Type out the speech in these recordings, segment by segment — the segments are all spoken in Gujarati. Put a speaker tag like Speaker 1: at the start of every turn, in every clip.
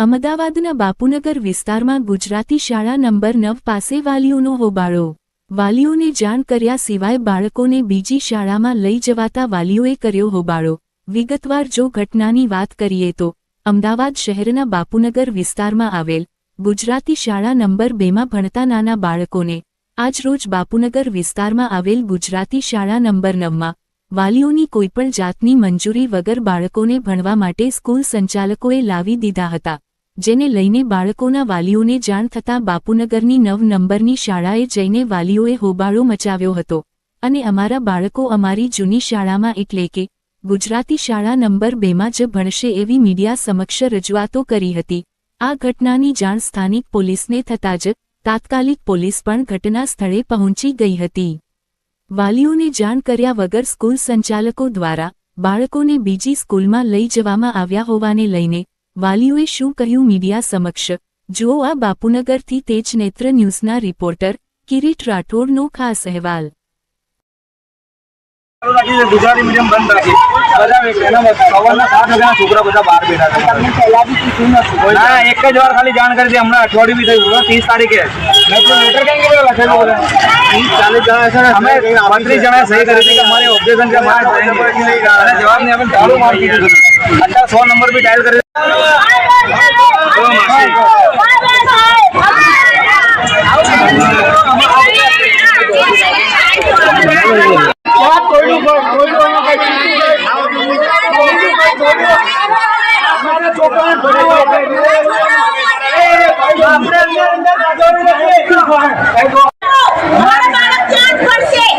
Speaker 1: અમદાવાદના બાપુનગર વિસ્તારમાં ગુજરાતી શાળા નંબર નવ પાસે વાલીઓનો હોબાળો. વાલીઓને જાણ કર્યા સિવાય બાળકોને બીજી શાળામાં લઈ જવાતા વાલીઓએ કર્યો હોબાળો. વિગતવાર જો ઘટનાની વાત કરીએ તો, અમદાવાદ શહેરના બાપુનગર વિસ્તારમાં આવેલ ગુજરાતી શાળા નંબર બેમાં ભણતા નાના બાળકોને આજરોજ બાપુનગર વિસ્તારમાં આવેલ ગુજરાતી શાળા નંબર નવમાં વાલીઓની કોઈપણ જાતની મંજૂરી વગર બાળકોને ભણવા માટે સ્કૂલ સંચાલકોએ લાવી દીધા હતા. જેને લઈને બાળકોના વાલીઓને જાણ થતાં બાપુનગરની નવ નંબરની શાળાએ જઈને વાલીઓએ હોબાળો મચાવ્યો હતો. અને અમારા બાળકો અમારી જૂની શાળામાં એટલે કે ગુજરાતી શાળા નંબર બેમાં જ ભણશે એવી મીડિયા સમક્ષ રજૂઆતો કરી હતી. આ ઘટનાની જાણ સ્થાનિક પોલીસને થતાં જ તાત્કાલિક પોલીસ પણ ઘટના સ્થળે પહોંચી ગઈ હતી. વાલીઓને જાણ કર્યા વગર સ્કૂલ સંચાલકો દ્વારા બાળકોને બીજી સ્કૂલમાં લઈ જવામાં આવ્યા હોવાને લઈને વાલીઓએ શું કહ્યું મીડિયા સમક્ષ? જુઓ આ બાપુનગરથી તેજ નેત્ર ન્યૂઝના રિપોર્ટર કિરીટ રાઠોડનો ખાસ અહેવાલ.
Speaker 2: ગુજરાતી મીડિયમ બંધ રાખી. બધા સવારના સાત હજાર છોકરા બધા બહાર બેઠા ના એક જ વાર ખાલી જાણ કરી હમણાં અઠવાડિયું બી થયું ત્રીસ તારીખે. લેટર કેમ કે લખેલું ત્રીસ ચાલીસ જણા છે ને અમે પાંત્રીસ જણાએ સહી કરી હતી કે અમારે ઓબ્જેક્શન છે. અને જવાબ નહીં આપણે ચાલુ મારી દીધું અત્યારે સો નંબર બી ડાયલ કરી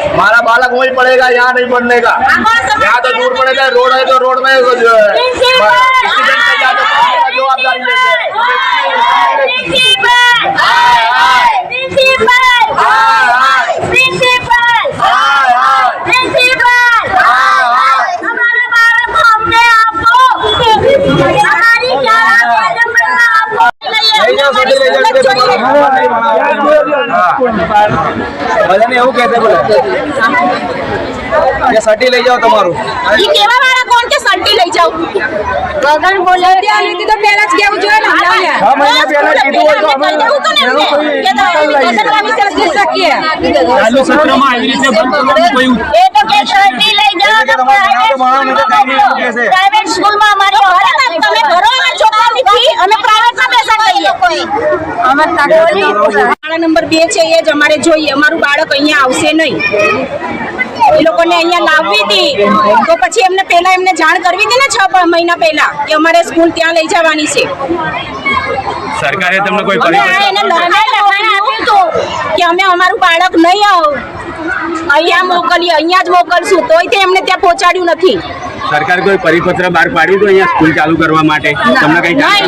Speaker 3: हमारा बालक वहीं पड़ेगा यहाँ नहीं पढ़ने का यहाँ तो दूर पड़ेगा रोड है तो रोड में जो है एक्सीडेंट हो जाए तो कौन सा जवाबदारी
Speaker 2: એવું કહેશે બોલે. કે સટી લઈ જાઓ તમારું.
Speaker 4: ઈ કેવા વાળા કોણ કે સટી લઈ જાઓ? ગગન બોલે લીધી તો પહેલા જ કેવું જોઈએ ને હમણાં
Speaker 2: છ મહિના પહેલા કીધું હોય તો અમે
Speaker 4: કહી દેવું હતું ને
Speaker 2: એનો કોઈ
Speaker 4: એમને. કે તો એગ્રીકલ્ચર વિશે જ શકીએ.
Speaker 2: ચાલુ સત્રમાં આવી રીતે બંધ કરવાનું કોઈ
Speaker 4: એ તો કે સટી લઈ જાઓ
Speaker 2: તો નહીં તો નહીં એવું.
Speaker 4: પ્રાઇવેટ સ્કૂલમાં અમારી તમે ભરો અમારા છોકરાની ફી અમે પ્રાઇવેટમાં બેસાડી દઈએ. શાળા નંબર બે છે એ જ અમારે જોઈએ. અમારું બાળક અહીંયા આવશે નહીં. એ લોકોને અહીંયા લાવવી હતી. તો પછી એમને પહેલા એમને જાણ કરવી હતી ને છ મહિના પહેલા કે અમારે સ્કૂલ ત્યાં લઈ જવાની છે.
Speaker 5: સરકારે તમને કોઈ
Speaker 4: એને લખાણ લખાણ આપ્યું હતું કે અમે અમારું બાળક નહીં આવ. અહીંયા મોકલીએ અહીંયા જ મોકલશું તોય તે એમને ત્યાં પહોંચાડ્યું નથી.
Speaker 5: સરકાર કોઈ પરિપત્ર બહાર પાડ્યું તો અહીંયા સ્કૂલ ચાલુ કરવા માટે? તમને કઈ જાણ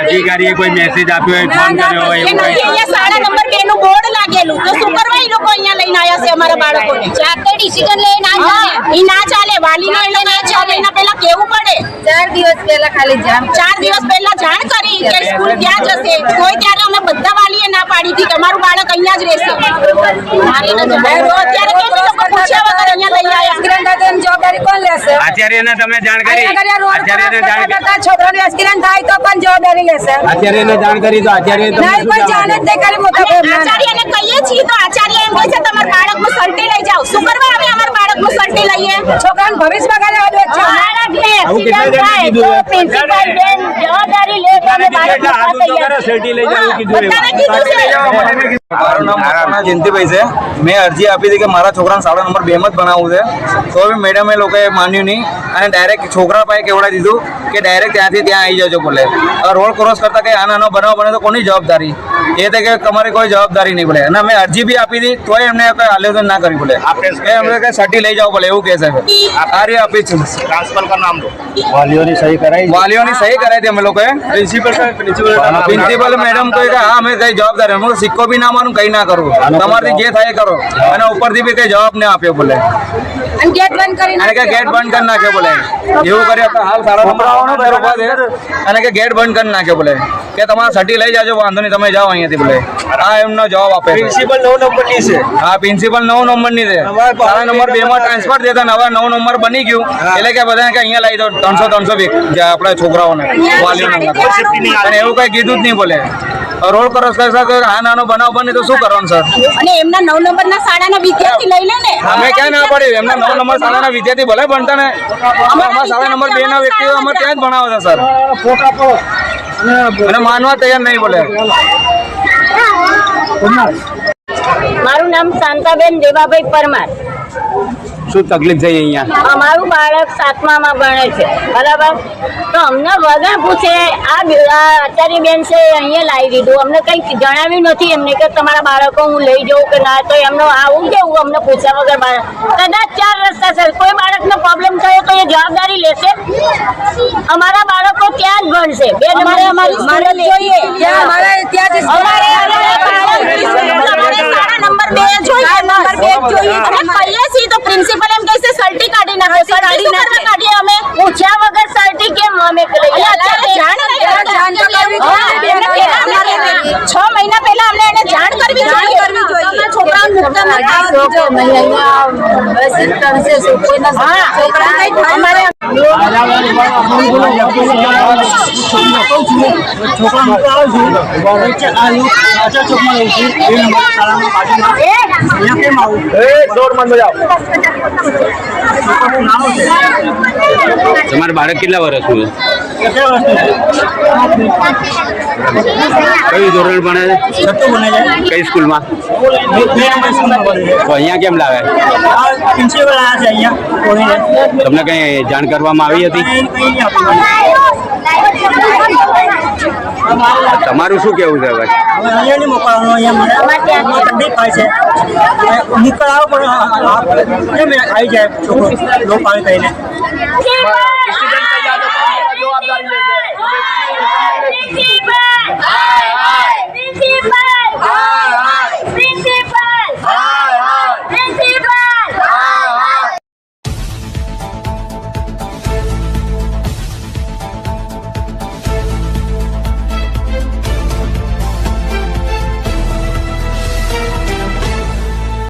Speaker 5: અધિકારીએ કોઈ મેસેજ આપ્યો હોય ફોન કર્યો હોય?
Speaker 4: અહીંયા નંબર બે નું બોર્ડ લાગેલું. તો શું કરવા એ લોકો અહીંયા લઈને આવ્યા છે અમારા બાળકોને? જાતે ડિસિઝન લઈને આવ્યા એ ના ચાલે વાલીનો એ લોકો છ. મહિના પહેલા કેવું પડે?
Speaker 6: ચાર દિવસ પહેલા ખાલી જામ
Speaker 4: ચાર દિવસ પહેલા જાણ કરી કે સ્કૂલ ક્યાં જશે કોઈ ત્યારે બધા વાલીએ ના પાડી હતી. કે અમારું બાળક અહીંયા જ રહેશે. અત્યારે કેમ પૂછ્યા વગર અહીંયા લઈ આવ્યા?
Speaker 6: જવાબદારી કોણ લેશે?
Speaker 5: આચાર્યને તમે જાણ કરી આચાર્યને જાણ કરી
Speaker 6: છોકરાની એક્સિડન્ટ થાય તો પણ જવાબદારી લેશે.
Speaker 5: આચાર્યને જાણ કરી તો આચાર્ય
Speaker 6: નહીં કોઈ જાણે જ નહીં ખાલી મોટા
Speaker 4: આચાર્યને કહીએ છીએ તો આચાર્ય એમ કહે છે તમારા બાળકનું સલ્ટી લઈ જાઓ. શું કરવા આવે અમારા બાળકનું સલ્ટી લઈએ?
Speaker 6: છોકરાનું ભવિષ્ય બગાડે વધુ છે.
Speaker 5: આવું કેટલા જણાએ કીધું
Speaker 4: પ્રિન્સિપાલ બેન જવાબદારી લે તો અમે બાળક
Speaker 5: એટલે હાથ ઊંચો કરે, સર્ટી લઈ જાઓ કીધું એવું.
Speaker 4: બધાને કીધું છે
Speaker 2: મારું નામ મકવાણા જયંતિભાઈ છે. મેં અરજી આપી હતી કે મારા છોકરાને શાળા નંબર બે માં જ ભણાવવું છે. તો બી મેડમે લોકોએ માન્યું નહીં અને ડાયરેક્ટ છોકરા પાસે કેવડાવી દીધું કે ડાયરેક્ટ ત્યાંથી ત્યાં આવી જજો બોલે. હવે રોડ ક્રોસ કરતા કે આ નાનો બનાવ બને તો કોની જવાબદારી? એ તો કે તમારી કોઈ જવાબદારી નહીં બોલે. અને અમે અરજી બી આપી હતી તોય એમને કોઈ આલેદન ના કરી બોલે. કે એમને કે સટી લઈ જાઓ બોલે એવું કહે છે આ રે આપી છે.
Speaker 5: ટ્રાન્સફર કા નામ દો
Speaker 2: વાલીઓની સહી કરાવી હતી અમે લોકોએ. પ્રિન્સિપલ પ્રિન્સિપલ મેડમ તો કે હા અમે કઈ જવાબદાર અમે સિક્કો બી ના માનું કઈ ના કરવું તમારથી જે થાય કરો. અને ઉપરથી બી કઈ જવાબ ના આપ્યો બોલે
Speaker 6: ગેટ બંધ કરી
Speaker 2: અને કે ગેટ બંધ કરી નાખ્યો બોલે એવું કર્યું તો હાલ સારા નંબર અંદર ઊભા છે. અને કે ગેટ બંધ કરી નાખ્યો બોલે કે તમારા સટી લઈ જાજો વાંધો નહીં તમે જાઓ અહીંયાથી બોલે આ એમનો જવાબ આપે પ્રિન્સિપલ નવ નંબરની છે. હા પ્રિન્સિપલ નવ નંબરની છે સારા નંબર બે માં ટ્રાન્સફર દેતા ને હવે નવ નંબર બની ગયું. એટલે કે બધા કે અહીંયા લઈ દો ત્રણસો ત્રણસો આપણા છોકરાઓને વાલીઓને. એવું કઈ કીધું જ નહીં બોલે રોડ ક્રોસ કરશે તો આ નાનો બનાવ બને તો શું કરવાનું સર
Speaker 4: અને એમના નવ નંબરના શાળાના વિદ્યાર્થી લઈ લે ને.
Speaker 2: અમે ક્યાં ના પડ્યું એમના નવ નંબર શાળાના વિદ્યાર્થી ભલે ભણતા ને અમારા શાળા નંબર બે ના વ્યક્તિઓ અમે ત્યાં જ ભણાવે છે સર અને માનવા તૈયાર નહીં બોલે.
Speaker 7: મારું નામ શાંતાબેન દેવાભાઈ પરમાર.
Speaker 5: શું તકલીફ થઈ અહીંયા?
Speaker 7: અમારું બાળક સાતમામાં ભણે છે બરાબર? તો અમને વગર પૂછે આ આચાર્ય બેન છે અહીંયા લાવી દીધું. અમને કંઈ જણાવ્યું નથી એમને કે તમારા બાળકો હું લઈ જાઉં કે ના તો એમનો આવું કેવું અમને પૂછ્યા વગર બાળક. કદાચ ચાર રસ્તા છે. કોઈ બાળકનો પ્રોબ્લેમ થયો તો એ જવાબદારી લેશે? અમારા બાળકો ત્યાં જ ભણશે. બે અમારે
Speaker 6: અમારી જોઈએ. અમારે ત્યાં જ
Speaker 4: અમારે અમારે નંબર બે જોઈએ. નંબર બે જોઈએ. અમે છીએ તો પ્રિન્સિપલ એમ કહે છે સર્ટી કાઢી નાખો સર્ટી કરવા કાઢીએ અમે. પૂછ્યા વગર સર્ટી કેમ અમે છ મહિના પહેલા અમને એને જાણ કરવી જોઈએ. છોકરાઓને મુકતા અમારે
Speaker 5: તમારું બાળક કેટલા વર્ષનું છે? કયું ધોરણ ભણે છે? કઈ સ્કૂલમાં? તો અહીંયા કેમ લાવે તમને કઈ જાણ કરવામાં આવી હતી? તમારું શું કેવું છે ભાઈ
Speaker 8: નીકળાવો પણ આવી જાય છોકરો લો પાણી થઈને
Speaker 3: student Mickey Bird! Hi, hi!